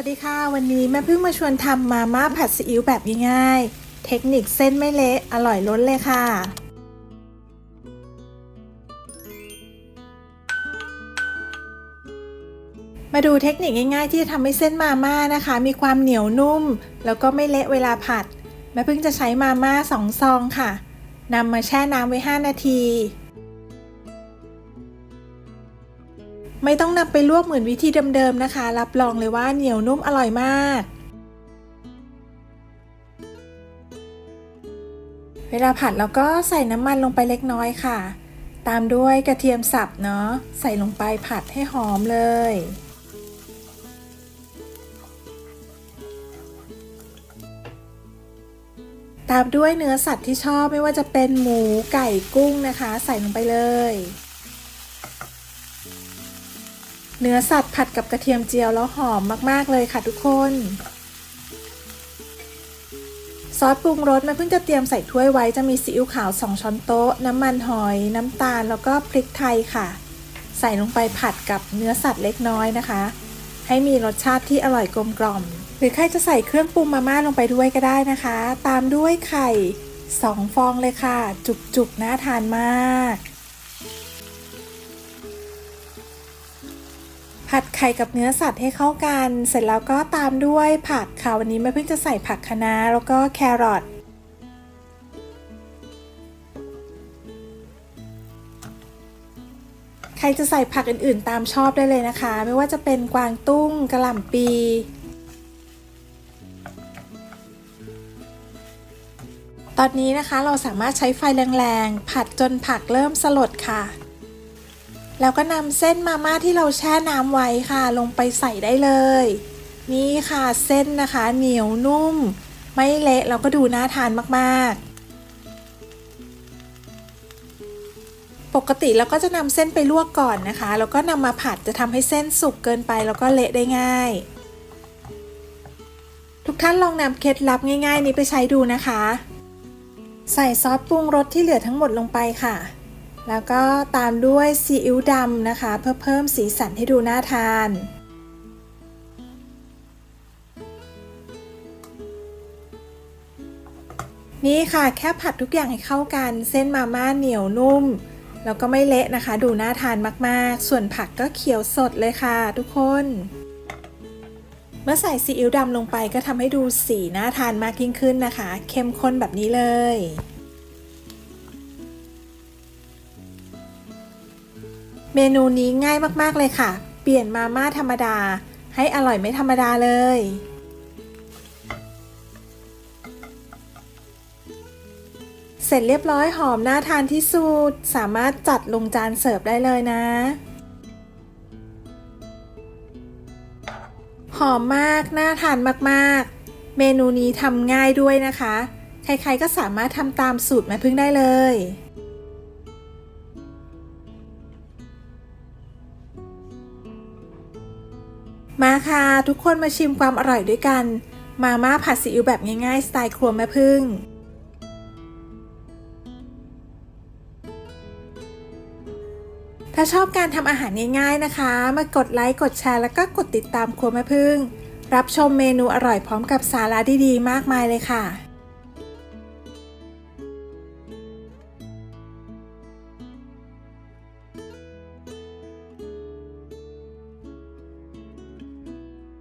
วัสดีค่ะ วันนี้แม่เพิ่งมาชวนทำมาม่าผัดซีอิ๊วแบบง่ายๆ เทคนิคเส้นไม่เละอร่อยล้นเลยค่ะ มาดูเทคนิคง่ายๆ ที่จะทำให้เส้นมาม่านะคะ มีความเหนียวนุ่ม แล้วก็ไม่เละเวลาผัด แม่เพิ่งจะใช้มาม่าสองซองค่ะนำมาแช่น้ำไว้ 5 นาที ไม่ต้องนำไปลวกเหมือนวิธีเดิมๆนะคะ รับรองเลยว่าเหนียวนุ่มอร่อยมาก เวลาผัดเราก็ใส่น้ำมันลงไปเล็กน้อยค่ะ ตามด้วยกระเทียมสับเนาะใส่ลงไปผัดให้หอมเลยตามด้วยเนื้อสัตว์ที่ชอบไม่ว่าจะเป็นหมูไก่กุ้งนะคะ ใส่ลงไปเลย เนื้อสัตว์ผัดกับกระเทียมเจียวแล้วหอมมาก ๆ เลยค่ะทุกคน ซอสปรุงรสแม่เพิ่งจะเตรียมใส่ถ้วยไว้จะมีซีอิ๊วขาว 2 ช้อนโต๊ะ น้ำมันหอย น้ำตาลแล้วก็พริกไทยค่ะ ใส่ลงไปผัดกับเนื้อสัตว์เล็กน้อยนะคะ ให้มีรสชาติที่อร่อยกลมกล่อม หรือใครจะใส่เครื่องปรุงมาม่าลงไปด้วยก็ได้นะคะ ตามด้วยไข่ 2 ฟองเลยค่ะ จุกๆน่าทานมาก ผัดไข่กับเนื้อสัตว์ให้เข้ากัน เสร็จแล้วก็ตามด้วยผักค่ะวันนี้แม่เพิ่งจะใส่ผักคะน้าแล้วก็แครอทใครจะใส่ผักอื่นๆ ตามชอบได้เลยนะคะ ไม่ว่าจะเป็นกวางตุ้งกระหล่ำปีตอนนี้นะคะเราสามารถใช้ไฟแรงๆ ผัดจนผักเริ่มสลดค่ะ แล้วก็นำเส้นมาม่าที่เราแช่น้ำไว้ค่ะ ลงไปใส่ได้เลย นี่ค่ะเส้นนะคะ เหนียวนุ่ม ไม่เละแล้วก็ดูน่าทานมากๆ ปกติเราก็จะนำเส้นไปลวกก่อนนะคะ แล้วก็นำมาผัดจะทำให้เส้นสุกเกินไปแล้วก็เละได้ง่าย ทุกท่านลองนำเคล็ดลับง่าย ๆ นี้ไปใช้ดูนะคะ ใส่ซอสปรุงรสที่เหลือทั้งหมดลงไปค่ะ แล้วก็ตามด้วยซีอิ๊วดำนะคะ เพื่อเพิ่มสีสันให้ดูน่าทาน นี่ค่ะแค่ผัดทุกอย่างให้เข้ากัน เส้นมาม่าเหนียวนุ่ม แล้วก็ไม่เละนะคะ ดูน่าทานมากๆ ส่วนผักก็เขียวสดเลยค่ะทุกคน เมื่อใส่ซีอิ๊วดำลงไปก็ทำให้ดูสีน่าทานมากยิ่งขึ้นนะคะ เข้มข้นแบบนี้เลย เมนูนี้ง่ายมากๆเลยค่ะ เปลี่ยนมาม่าธรรมดา ให้อร่อยไม่ธรรมดาเลย เสร็จเรียบร้อยหอมน่าทานที่สุด สามารถจัดลงจานเสิร์ฟได้เลยนะ หอมมาก น่าทานมากๆ เมนูนี้ทำง่ายด้วยนะคะ ใครๆก็สามารถทำตามสูตรแม่พึ่งได้เลย มาค่ะ ทุกคนมาชิมความอร่อยด้วยกัน มาม่าผัดซีอิ๊วแบบง่ายๆ สไตล์ครัวแม่พึ่ง ถ้าชอบการทำอาหารง่ายๆนะคะ มากดไลค์ กดแชร์ แล้วก็กดติดตามครัวแม่พึ่ง รับชมเมนูอร่อยพร้อมกับสาระดีๆ มากมายเลยค่ะ